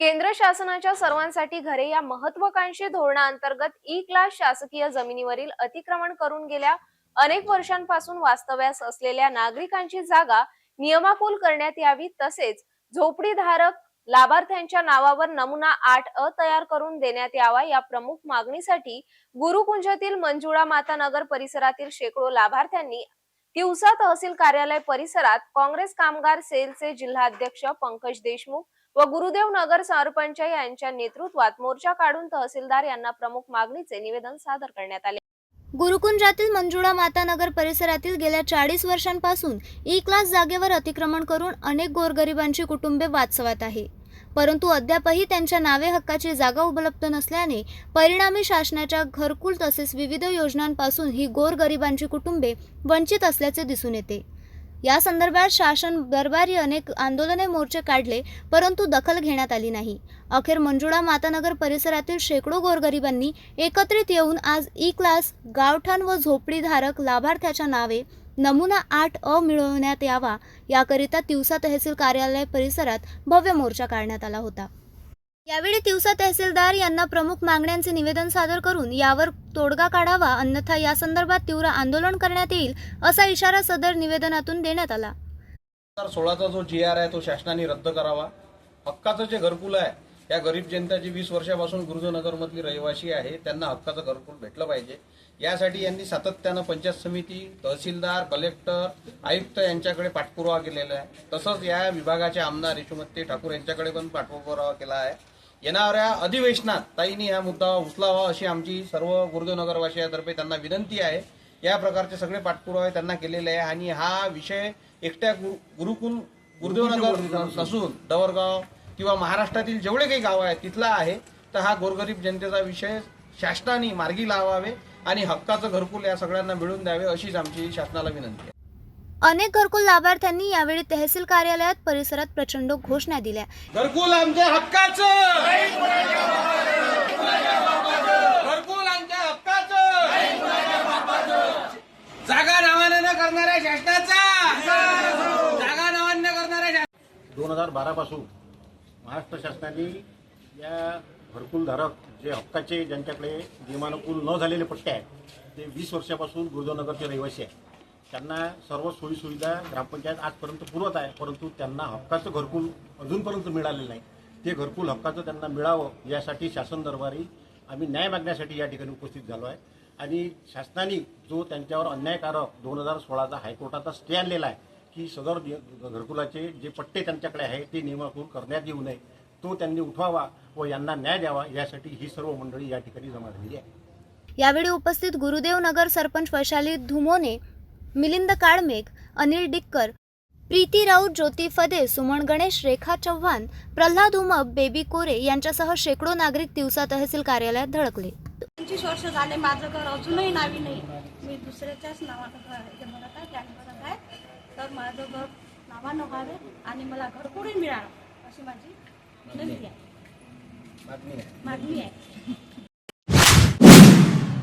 केंद्र शासनाच्या सर्वांसाठी घरे या महत्वाकांक्षी धोरणाअंतर्गत ई क्लास शासकीय जमिनीवरील अतिक्रमण करून गेल्या अनेक वर्षांपासून वास्तव्यास असलेल्या नागरिकांची जागा नियमाकुल करण्यात यावी तसेच झोपडीधारक लाभार्थ्यांच्या नावावर नमुना आठ अ तयार करून देण्यात यावा या प्रमुख मागणीसाठी गुरुकुंजातील मंजुळा माता नगर परिसरातील शेकडो लाभार्थ्यांनी तिवसा तहसील कार्यालय परिसरात काँग्रेस कामगार सेलचे जिल्हाध्यक्ष पंकज देशमुख व गुरुदेव नगर सरपंच यांच्या नेतृत्वात मोर्चा काढून तहसीलदार यांना प्रमुख मागणीचे निवेदन सादर करण्यात आले. गुरुकुंजातील मंजुळा माता नगर परिसरातील गेल्या चाळीस वर्षांपासून ई क्लास जागेवर अतिक्रमण करून अनेक गोरगरिबांची कुटुंबे वाचवत आहे. परंतु अद्यापही त्यांच्या नावे हक्काची जागा उपलब्ध नसल्याने परिणामी शासनाच्या घरकुल तसेच विविध योजनांपासून ही गोरगरिबांची कुटुंबे वंचित असल्याचे दिसून येते. या संदर्भात शासन दरबारी अनेक आंदोलने मोर्चे काढले परंतु दखल घेण्यात आली नाही. अखेर मंजुळा मातानगर परिसरातील शेकडो गोरगरिबांनी एकत्रित येऊन आज ई क्लास गावठाण व झोपडीधारक लाभार्थ्याच्या नावे नमुना आठ अ मिळवण्यात यावा याकरिता तिवसा तहसील कार्यालय परिसरात भव्य मोर्चा काढण्यात आला होता. यावेळी तिवसा तहसीलदार यांना प्रमुख मागण्यांचे निवेदन सादर करून यावर तोडगा काढावा अन्यथा या संदर्भात तीव्र आंदोलन करण्यात येईल असा इशारा सदर निवेदनातून देण्यात आला. सोळाचा जो जी आर आहे तो शासनाने रद्द करावा. हक्काचं जे घरकुल आहे या गरीब जनता जी वीस वर्षापासून गुरुजनगरमधली रहिवासी आहे त्यांना हक्काचं घरकुल भेटलं पाहिजे. यासाठी यांनी सातत्यानं पंचायत समिती तहसीलदार कलेक्टर आयुक्त यांच्याकडे पाठपुरावा केलेला आहे. तसंच या विभागाचे आमदार यशुमती ठाकूर यांच्याकडे पण पाठपुरावा केला आहे. येणाऱ्या अधिवेशनात ताईंनी हा मुद्दा उचलावा अशी आमची सर्व गुरुदेवनगरवासियातर्फे त्यांना विनंती आहे. या प्रकारचे सगळे पाठपुरावे त्यांना केलेले आहे आणि हा विषय एकट्या गुरु गुरुकुल गुरुदेवनगर नसून डवरगाव किंवा महाराष्ट्रातील जेवढे काही गाव आहेत तिथला आहे तर हा गोरगरीब जनतेचा विषय शासनाने मार्गी लावावे आणि हक्काचं घरकुल या सगळ्यांना मिळून द्यावे अशीच आमची शासनाला विनंती आहे. अनेक घरकुल लाभार्थ्यांनी यावेळी तहसील कार्यालयात परिसरात प्रचंड घोषणा दिल्या. घरकुल आमच्या हक्काचं! घरकुल आमच्या हक्काचं! जागा नावाने न करणाऱ्या शासनाचा! जागा नावाने करणाऱ्या दोन हजार बारापासून महाराष्ट्र शासनाने या घरकुलधारक जे हक्काचे ज्यांच्याकडे नियमानुकूल न झालेले पट्टे आहेत ते वीस वर्षापासून गुरुदेवनगरचे रहिवासी आहे त्यांना सर्व सोयीसुविधा ग्रामपंचायत आजपर्यंत पुरवत आहे परंतु त्यांना हक्काचं घरकुल अजूनपर्यंत मिळालेलं नाही. ते घरकुल हक्काचं त्यांना मिळावं यासाठी शासन दरबारी आम्ही न्याय मागण्यासाठी या ठिकाणी उपस्थित झालो आहे. आणि शासनाने जो त्यांच्यावर अन्यायकारक दोन हजार सोळाचा हायकोर्टाचा स्टे आणलेला आहे की सदर घरकुलाचे जे पट्टे त्यांच्याकडे आहे ते नियमाकुल करण्यात येऊ नये तो त्यांनी उठवावा व यांना न्याय द्यावा यासाठी ही सर्व मंडळी या ठिकाणी जमा झालेली आहे. यावेळी उपस्थित गुरुदेव नगर सरपंच वैशाली धुमोने मिलिंद काळमेघ अनिल डिक्कर प्रीती राऊत ज्योती फदे सुमन गणेश रेखा चव्हाण प्रल्हाद उमप बेबी कोरे यांच्यासह शेकडो नागरिक तिवसा तहसील कार्यालयात धडकले. पंचवीस वर्ष झाले माझं घर अजूनही नावी नाही. मी दुसऱ्याच्याच नावानं घर हे भरत आहे त्याने भरत आहे. तर माझं घर नावानं व्हावे आणि मला घरकुलही मिळावं अशी माझी विनंती आहे. मागणी आहे.